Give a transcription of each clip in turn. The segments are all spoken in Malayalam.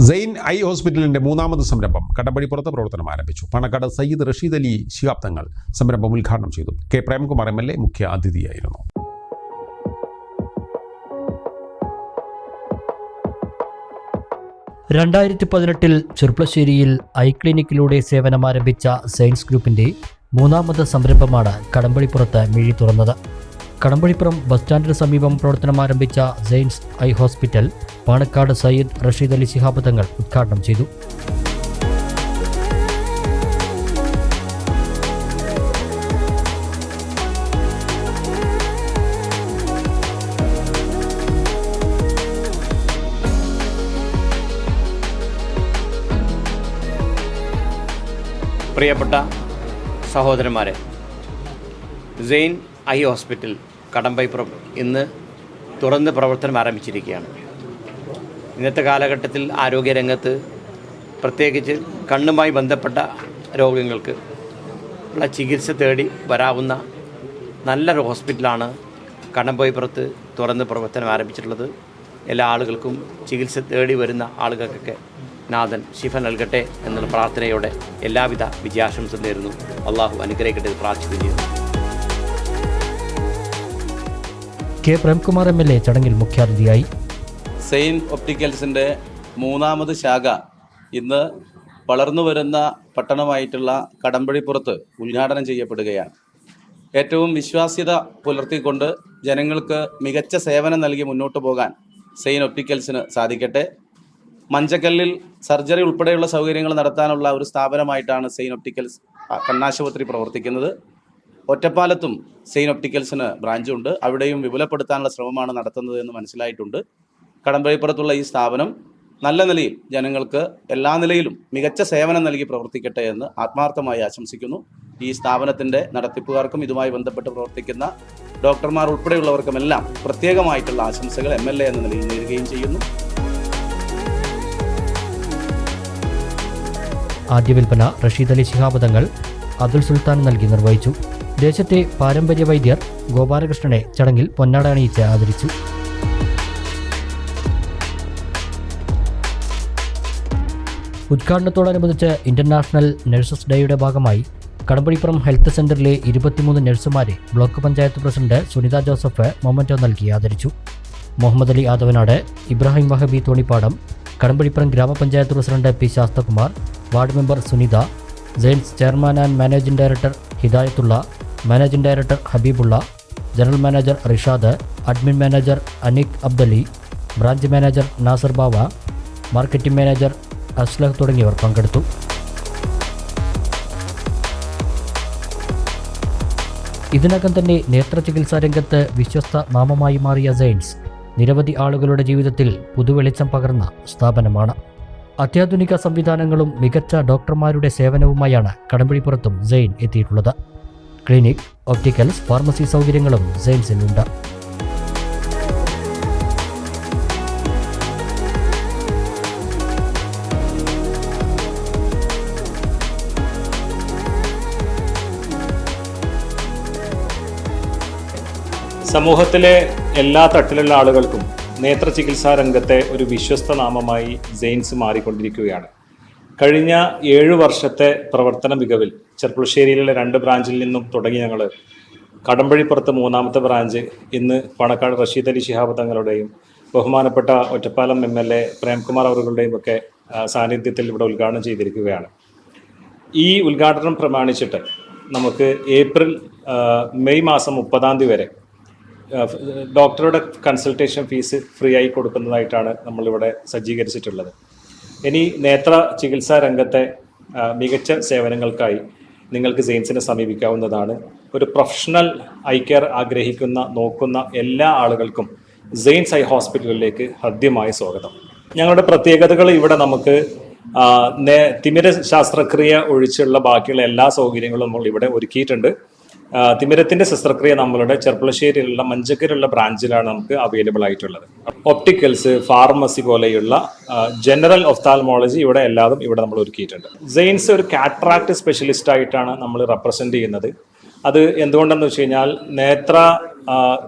സെയിൻ ഐ ഹോസ്പിറ്റലിന്റെ മൂന്നാമത് സംരംഭം കടമ്പഴിപ്പുറത്ത് പ്രവർത്തനം ആരംഭിച്ചു. പണക്കാട് സയ്യിദ് റഷീദ് അലി ശിഹാബ് തങ്ങൾ സംരംഭം ഉദ്ഘാടനം ചെയ്തു. K Premkumar M L A മുഖ്യ അതിഥിയായിരുന്നു. രണ്ടായിരത്തി പതിനെട്ടിൽ ചെറുപ്പശ്ശേരിയിൽ ഐ ക്ലിനിക്കിലൂടെ സേവനം ആരംഭിച്ച സയൻസ് ഗ്രൂപ്പിന്റെ മൂന്നാമത് സംരംഭമാണ് കടമ്പളിപ്പുറത്ത് മിഴി തുറന്നത്. കടമ്പളിപ്പുറം ബസ് സ്റ്റാൻഡിന് സമീപം പ്രവർത്തനം ആരംഭിച്ച സെയിൻസ് ഐ ഹോസ്പിറ്റൽ പാണക്കാട് സയ്യിദ് റഷീദ് അലി ശിഹാബ് തങ്ങൾ ഉദ്ഘാടനം ചെയ്തു. പ്രിയപ്പെട്ട സഹോദരന്മാരെ സെയിൻ ഐ ഹോസ്പിറ്റൽ കടമ്പൈപ്പുറം ഇന്ന് തുറന്ന് പ്രവർത്തനം ആരംഭിച്ചിരിക്കുകയാണ്. ഇന്നത്തെ കാലഘട്ടത്തിൽ ആരോഗ്യരംഗത്ത് പ്രത്യേകിച്ച് കണ്ണുമായി ബന്ധപ്പെട്ട രോഗങ്ങൾക്ക് ഉള്ള ചികിത്സ തേടി വരാവുന്ന നല്ലൊരു ഹോസ്പിറ്റലാണ് കടമ്പൈപ്പുറത്ത് തുറന്ന് പ്രവർത്തനം ആരംഭിച്ചിട്ടുള്ളത്. എല്ലാ ആളുകൾക്കും ചികിത്സ തേടി വരുന്ന ആളുകൾക്കൊക്കെ നാഥൻ ശിഫ നൽകട്ടെ എന്നുള്ള പ്രാർത്ഥനയോടെ എല്ലാവിധ വിജയാശംസ നേരുന്നു. അള്ളാഹു അനുഗ്രഹിക്കട്ടെ പ്രാർത്ഥിക്കുകയും ചെയ്യുന്നു K Premkumar M L A ചടങ്ങിൽ മുഖ്യാതിഥിയായി. സെയിൻ ഒപ്റ്റിക്കൽസിന്റെ മൂന്നാമത് ശാഖ ഇന്ന് വളർന്നു വരുന്ന പട്ടണമായിട്ടുള്ള കടമ്പഴിപ്പുറത്ത് ഉദ്ഘാടനം ചെയ്യപ്പെടുകയാണ്. ഏറ്റവും വിശ്വാസ്യത പുലർത്തിക്കൊണ്ട് ജനങ്ങൾക്ക് മികച്ച സേവനം നൽകി മുന്നോട്ട് പോകാൻ സെയിൻ ഒപ്റ്റിക്കൽസിന് സാധിക്കട്ടെ. മഞ്ചക്കല്ലിൽ സർജറി ഉൾപ്പെടെയുള്ള സൗകര്യങ്ങൾ നടത്താനുള്ള ഒരു സ്ഥാപനമായിട്ടാണ് സെയിൻ ഒപ്റ്റിക്കൽസ് കണ്ണാശുപത്രി പ്രവർത്തിക്കുന്നത്. ഒറ്റപ്പാലത്തും സെയിൻ ഒപ്റ്റിക്കൽസിന് ബ്രാഞ്ചുണ്ട്. അവിടെയും വിപുലപ്പെടുത്താനുള്ള ശ്രമമാണ് നടത്തുന്നത് എന്ന് മനസ്സിലായിട്ടുണ്ട്. കടമ്പഴിപ്പുറത്തുള്ള ഈ സ്ഥാപനം നല്ല നിലയിൽ ജനങ്ങൾക്ക് എല്ലാ നിലയിലും മികച്ച സേവനം നൽകി പ്രവർത്തിക്കട്ടെ എന്ന് ആത്മാർത്ഥമായി ആശംസിക്കുന്നു. ഈ സ്ഥാപനത്തിന്റെ നടത്തിപ്പുകാർക്കും ഇതുമായി ബന്ധപ്പെട്ട് പ്രവർത്തിക്കുന്ന ഡോക്ടർമാർ ഉൾപ്പെടെയുള്ളവർക്കുമെല്ലാം പ്രത്യേകമായിട്ടുള്ള ആശംസകൾ എം എന്ന നിലയിൽ നേരുകയും ചെയ്യുന്നു. ആദ്യ വിൽപ്പന റഷീദ് അലി ശിഹാബ് തങ്ങൾ അതുൽ സുൽത്താൻ നൽകി നിർവഹിച്ചു. ദേശത്തെ പാരമ്പര്യ വൈദ്യർ ഗോപാലകൃഷ്ണനെ ചടങ്ങിൽ പൊന്നാട അണിയിച്ച് ആദരിച്ചു. ഉദ്ഘാടനത്തോടനുബന്ധിച്ച് ഇന്റർനാഷണൽ നഴ്സസ് ഡേയുടെ ഭാഗമായി കടമ്പടിപ്പുറം ഹെൽത്ത് സെന്ററിലെ ഇരുപത്തിമൂന്ന് നഴ്സുമാരെ block panchayat president Sunitha Joseph memento നൽകി ആദരിച്ചു. മുഹമ്മദ് അലി ആദവനാട് ഇബ്രാഹിം വഹബി തോണിപ്പാടം കടമ്പടിപ്പുറം ഗ്രാമപഞ്ചായത്ത് president P Sasthakumar ward member Sunitha Zains chairman and managing director Hidayathulla managing director Habeebulla general manager Rishad admin manager Aneeq Abdali branch manager Nasar Bava marketing manager Aslah തുടങ്ങിയവർ പങ്കെടുത്തു. ഇതിനകം തന്നെ നേത്ര ചികിത്സാ രംഗത്ത് വിശ്വസ്ത നാമമായി മാറിയ സയൻസ് നിരവധി ആളുകളുടെ ജീവിതത്തിൽ പുതുവെളിച്ചം പകർന്ന സ്ഥാപനമാണ്. അത്യാധുനിക സംവിധാനങ്ങളും മികച്ച ഡോക്ടർമാരുടെ സേവനവുമായാണ് കടമ്പഴിപ്പുറത്തും സെയിൻ എത്തിയിട്ടുള്ളത്. ക്ലിനിക് ഒപ്റ്റിക്കൽസ് ഫാർമസി സൗകര്യങ്ങളും സെയിൽസിനുണ്ട് സമൂഹത്തിലെ എല്ലാ തട്ടിലുള്ള ആളുകൾക്കും നേത്ര ചികിത്സാ രംഗത്തെ ഒരു വിശ്വസ്ത നാമമായി സെയിൻസ് മാറിക്കൊണ്ടിരിക്കുകയാണ്. കഴിഞ്ഞ ഏഴു വർഷത്തെ പ്രവർത്തന മികവിൽ ചെർപ്പുളശ്ശേരിയിലെ രണ്ട് ബ്രാഞ്ചിൽ നിന്നും തുടങ്ങി ഞങ്ങൾ കടമ്പഴിപ്പുറത്ത് മൂന്നാമത്തെ ബ്രാഞ്ച് ഇന്ന് പണക്കാട് റഷീദ് അലി ശിഹാബ് തങ്ങളുടെയും ബഹുമാനപ്പെട്ട Ottapalam M L A Premkumar അവരുടെയും ഒക്കെ സാന്നിധ്യത്തിൽ ഇവിടെ ഉദ്ഘാടനം ചെയ്തിരിക്കുകയാണ്. ഈ ഉദ്ഘാടനം പ്രമാണിച്ചിട്ട് നമുക്ക് ഏപ്രിൽ മെയ് മാസം മുപ്പതാം തീയതി വരെ ഡോക്ടറുടെ കൺസൾട്ടേഷൻ ഫീസ് ഫ്രീ ആയി കൊടുക്കുന്നതായിട്ടാണ് നമ്മളിവിടെ സജ്ജീകരിച്ചിട്ടുള്ളത്. ഇനി നേത്ര ചികിത്സാ രംഗത്തെ മികച്ച സേവനങ്ങൾക്കായി നിങ്ങൾക്ക് സെയിൻസിനെ സമീപിക്കാവുന്നതാണ്. ഒരു പ്രൊഫഷണൽ ഐ കെയർ ആഗ്രഹിക്കുന്ന നോക്കുന്ന എല്ലാ ആളുകൾക്കും സെയിൻസ് ഐ ഹോസ്പിറ്റലിലേക്ക് ഹൃദ്യമായ സ്വാഗതം. ഞങ്ങളുടെ പ്രത്യേകതകൾ ഇവിടെ നമുക്ക് തിമിര ശാസ്ത്രക്രിയ ഒഴിച്ചുള്ള ബാക്കിയുള്ള എല്ലാ സൗകര്യങ്ങളും നമ്മൾ ഇവിടെ ഒരുക്കിയിട്ടുണ്ട്. തിമിരത്തിന്റെ ശസ്ത്രക്രിയ നമ്മളുടെ ചെർപ്പളശ്ശേരിയിലുള്ള മഞ്ചക്കരയിലുള്ള ബ്രാഞ്ചിലാണ് നമുക്ക് അവൈലബിൾ ആയിട്ടുള്ളത്. ഒപ്റ്റിക്കൽസ് ഫാർമസി പോലെയുള്ള ജനറൽ ഒഫ്താൽമോളജി ഇവിടെ എല്ലാതും ഇവിടെ നമ്മൾ ഒരുക്കിയിട്ടുണ്ട്. ജെയിൻസ് ഒരു കാട്രാക്ട് സ്പെഷ്യലിസ്റ്റ് ആയിട്ടാണ് നമ്മൾ റെപ്രസെന്റ് ചെയ്യുന്നത്. അത് എന്തുകൊണ്ടെന്ന് വെച്ച് കഴിഞ്ഞാൽ നേത്ര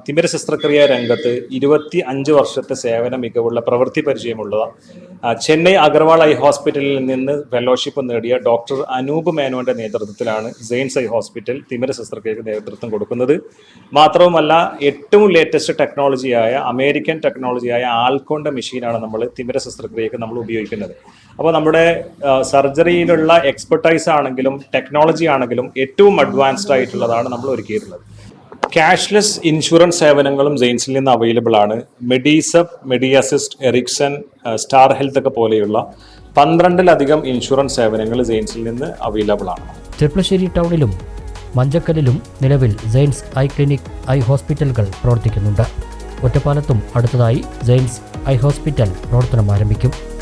തിമിര ശസ്ത്രക്രിയ രംഗത്ത് ഇരുപത്തി അഞ്ച് വർഷത്തെ സേവന മികവുള്ള പ്രവൃത്തി പരിചയമുള്ള ചെന്നൈ അഗർവാൾ ഐ ഹോസ്പിറ്റലിൽ നിന്ന് ഫെലോഷിപ്പ് നേടിയ ഡോക്ടർ അനൂപ് മേനോന്റെ നേതൃത്വത്തിലാണ് സെയിൻസ് ഐ ഹോസ്പിറ്റൽ തിമിര ശസ്ത്രക്രിയക്ക് നേതൃത്വം കൊടുക്കുന്നത്. മാത്രവുമല്ല ഏറ്റവും ലേറ്റസ്റ്റ് ടെക്നോളജിയായ അമേരിക്കൻ ടെക്നോളജിയായ ആൽക്കോണ്ട മെഷീനാണ് നമ്മൾ തിമിര ശസ്ത്രക്രിയക്ക് നമ്മൾ ഉപയോഗിക്കുന്നത്. അപ്പോൾ നമ്മുടെ സർജറിയിലുള്ള എക്സ്പെർട്ടൈസ് ആണെങ്കിലും ടെക്നോളജി ആണെങ്കിലും ഏറ്റവും അഡ്വാൻസ്ഡ് ആയിട്ടുള്ളതാണ് നമ്മൾ ഒരുക്കിയിട്ടുള്ളത്. ക്യാഷ്ലെസ് ഇൻഷുറൻസ് സേവനങ്ങളും ജെയിൻസിൽ നിന്ന് അവൈലബിൾ ആണ്. മെഡിസബ് Medi Assist Ericson Star Health ഒക്കെ പോലെയുള്ള പന്ത്രണ്ടിലധികം ഇൻഷുറൻസ് സേവനങ്ങൾ ജെയിൻസിൽ നിന്ന് അവൈലബിൾ ആണ്. ചെർപ്പളശ്ശേരി ടൗണിലും മഞ്ചക്കല്ലിലും നിലവിൽ സെയിൻസ് ഐ ക്ലിനിക് ഐ ഹോസ്പിറ്റലുകൾ പ്രവർത്തിക്കുന്നുണ്ട്. ഒറ്റപ്പാലത്തും അടുത്തതായി സെയിൻസ് ഐ ഹോസ്പിറ്റൽ പ്രവർത്തനം ആരംഭിക്കും.